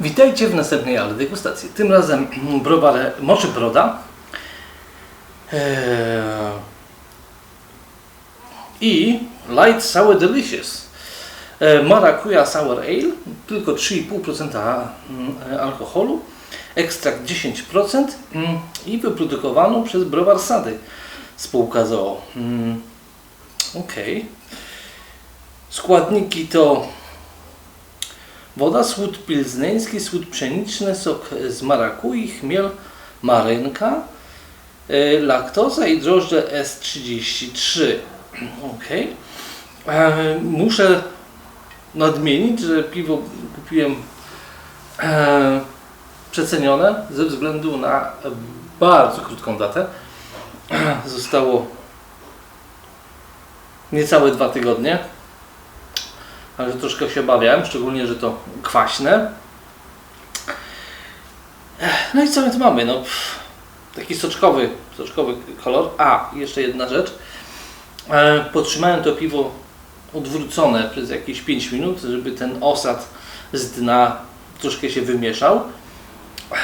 Witajcie w następnej ale degustacji. Tym razem browar Moczy Broda eee, i Light Sour Delicious. Eee, Maracuja Sour Ale, tylko 3,5% mm, alkoholu, ekstrakt 10% mm, i wyprodukowano przez browar Sady, spółka ZOO. Mm, ok. Składniki to Woda, słód pilzneński, słód pszeniczny, sok z marakui, chmiel, marynka, y, laktoza i drożdże S33. Ok. E, muszę nadmienić, że piwo kupiłem e, przecenione ze względu na bardzo krótką datę. Zostało niecałe dwa tygodnie ale troszkę się obawiałem, szczególnie, że to kwaśne. No i co my tu mamy? No, taki soczkowy, soczkowy kolor. A, jeszcze jedna rzecz. E, podtrzymałem to piwo odwrócone przez jakieś 5 minut, żeby ten osad z dna troszkę się wymieszał.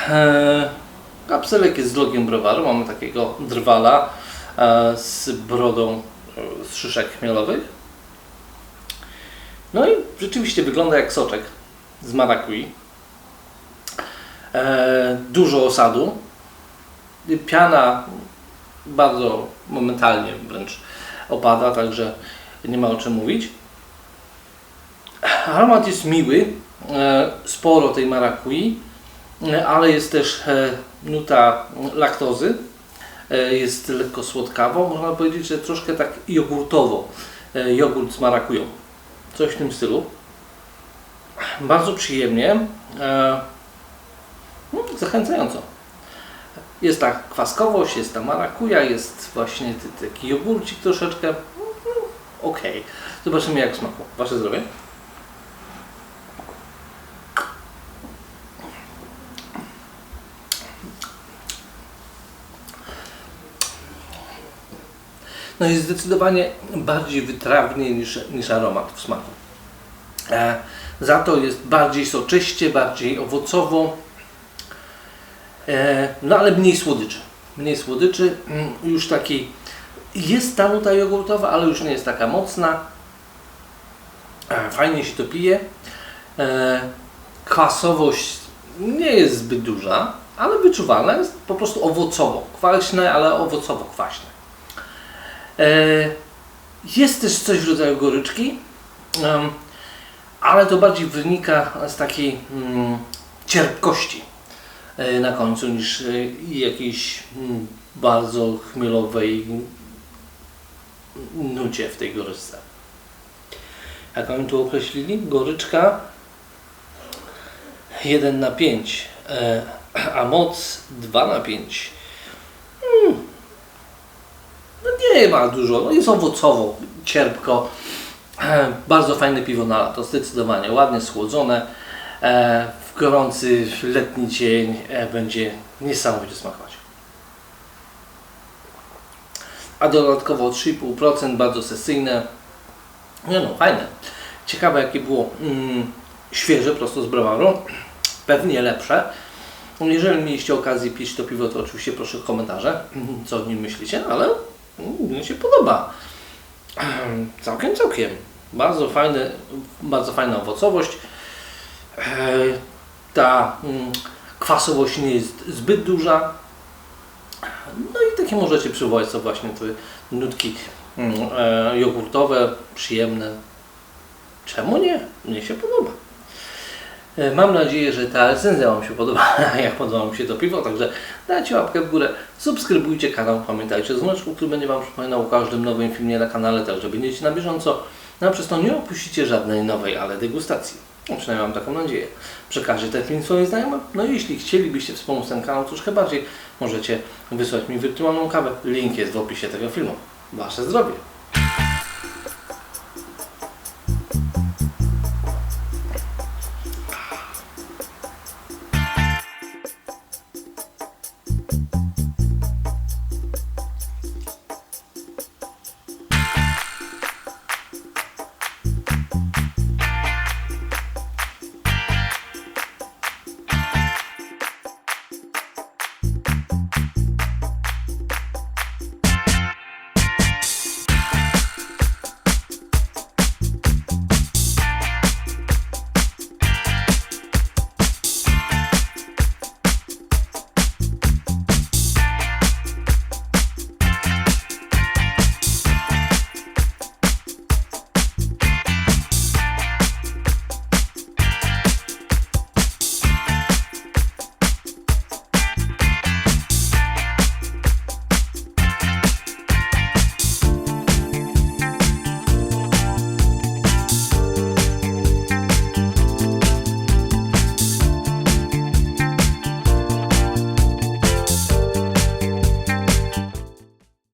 E, kapselek jest z logiem browaru. Mamy takiego drwala e, z brodą z szyszek chmielowych. No i rzeczywiście wygląda jak soczek z marakui. E, dużo osadu. Piana bardzo momentalnie wręcz opada, także nie ma o czym mówić. Aromat jest miły, e, sporo tej marakui, e, ale jest też nuta laktozy. Jest lekko słodkawo, można powiedzieć, że troszkę tak jogurtowo. Jogurt z marakują coś w tym stylu. Bardzo przyjemnie, e, no, zachęcająco. Jest ta kwaskowość, jest ta marakuja, jest właśnie taki jogurcik troszeczkę. No, ok. Zobaczymy jak smaku. Wasze zdrowie. No jest zdecydowanie bardziej wytrawnie niż, niż aromat w smaku. E, za to jest bardziej soczyście, bardziej owocowo, e, no ale mniej słodyczy. Mniej słodyczy, mm, już taki jest ta nuta jogurtowa, ale już nie jest taka mocna. E, fajnie się to pije. E, kwasowość nie jest zbyt duża, ale wyczuwalna jest po prostu owocowo. Kwaśne, ale owocowo kwaśne. E, jest też coś w rodzaju goryczki, ale to bardziej wynika z takiej mm, cierpkości e, na końcu niż e, jakiejś mm, bardzo chmielowej nucie w tej goryczce. Jak oni tu określili? Goryczka 1 na 5, a moc 2 na 5 nie ma dużo, no jest owocowo, cierpko. Bardzo fajne piwo na lato, zdecydowanie ładnie schłodzone. E, w gorący letni dzień e, będzie niesamowicie smakować. A dodatkowo 3,5%, bardzo sesyjne. Nie no, fajne. Ciekawe jakie było mm, świeże, prosto z browaru. Pewnie lepsze. Jeżeli mieliście okazję pić to piwo, to oczywiście proszę w komentarze, co o nim myślicie, ale mnie się podoba. Całkiem, całkiem. Bardzo fajny, bardzo fajna owocowość. E, ta mm, kwasowość nie jest zbyt duża. No i takie możecie przywołać sobie właśnie te nutki mm, e, jogurtowe, przyjemne. Czemu nie? Mnie się podoba. E, mam nadzieję, że ta recenzja Wam się podoba, jak podoba mi się to piwo, także dajcie łapkę w górę, subskrybujcie kanał, pamiętajcie o dzwoneczku, który będzie Wam przypominał o każdym nowym filmie na kanale, także będziecie na bieżąco, no a przez to nie opuścicie żadnej nowej, ale degustacji. No, przynajmniej mam taką nadzieję. Przekażcie ten film swoim znajomym. No i jeśli chcielibyście wspomóc ten kanał troszkę bardziej, możecie wysłać mi wirtualną kawę. Link jest w opisie tego filmu. Wasze zdrowie!